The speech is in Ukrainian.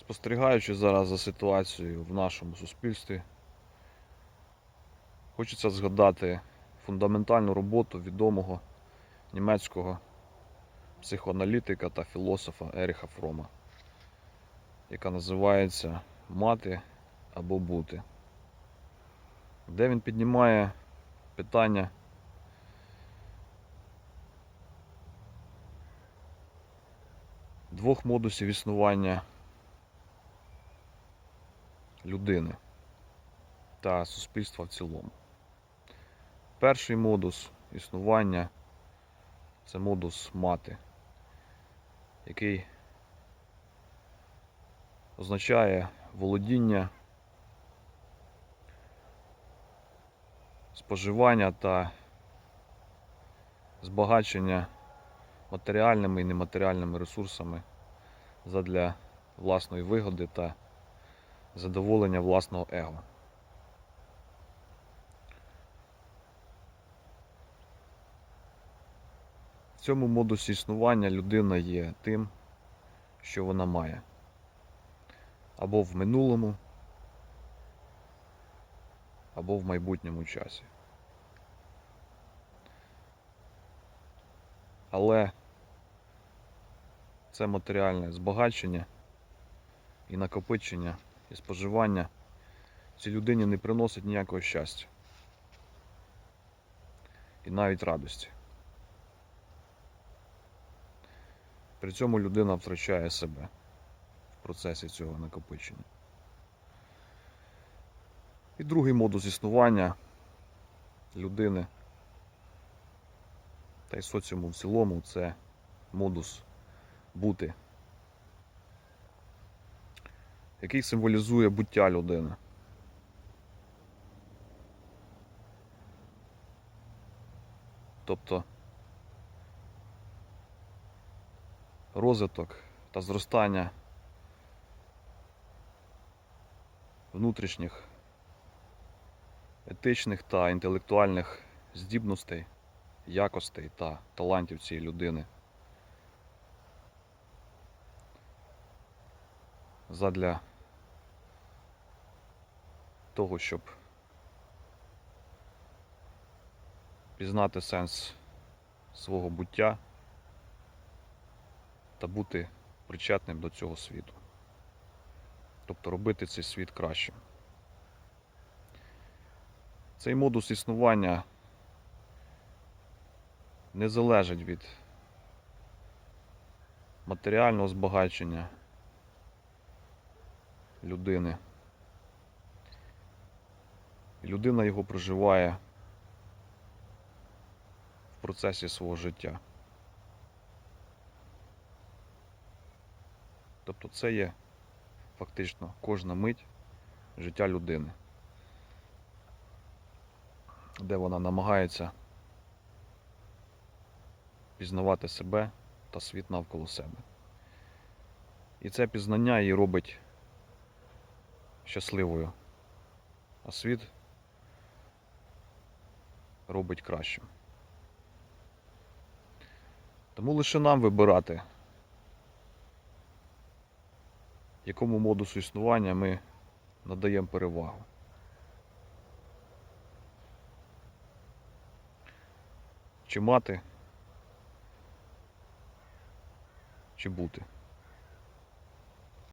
Спостерігаючи зараз за ситуацією в нашому суспільстві, хочеться згадати фундаментальну роботу відомого німецького психоаналітика та філософа Еріха Фрома, яка називається Мати або бути, де він піднімає питання двох модусів існування людини та суспільства в цілому. Перший модус існування це модус мати, який означає володіння, споживання та збагачення матеріальними і нематеріальними ресурсами задля власної вигоди та задоволення власного его. В цьому модусі існування людина є тим, що вона має. Або в минулому, або в майбутньому часі. Але це матеріальне збагачення і накопичення і споживання цій людині не приносить ніякого щастя. І навіть радості. При цьому людина втрачає себе в процесі цього накопичення. І другий модус існування людини та й соціуму в цілому це модус бути, який символізує буття людини. Тобто розвиток та зростання внутрішніх етичних та інтелектуальних здібностей, якостей та талантів цієї людини. Задля того, щоб пізнати сенс свого буття та бути причетним до цього світу. Тобто робити цей світ кращим. Цей модус існування не залежить від матеріального збагачення людини. Людина його проживає в процесі свого життя. Тобто це є фактично кожна мить життя людини, де вона намагається пізнавати себе та світ навколо себе. І це пізнання її робить щасливою, а світ робить кращим. Тому лише нам вибирати, якому модусу існування ми надаємо перевагу. Чи мати, чи бути.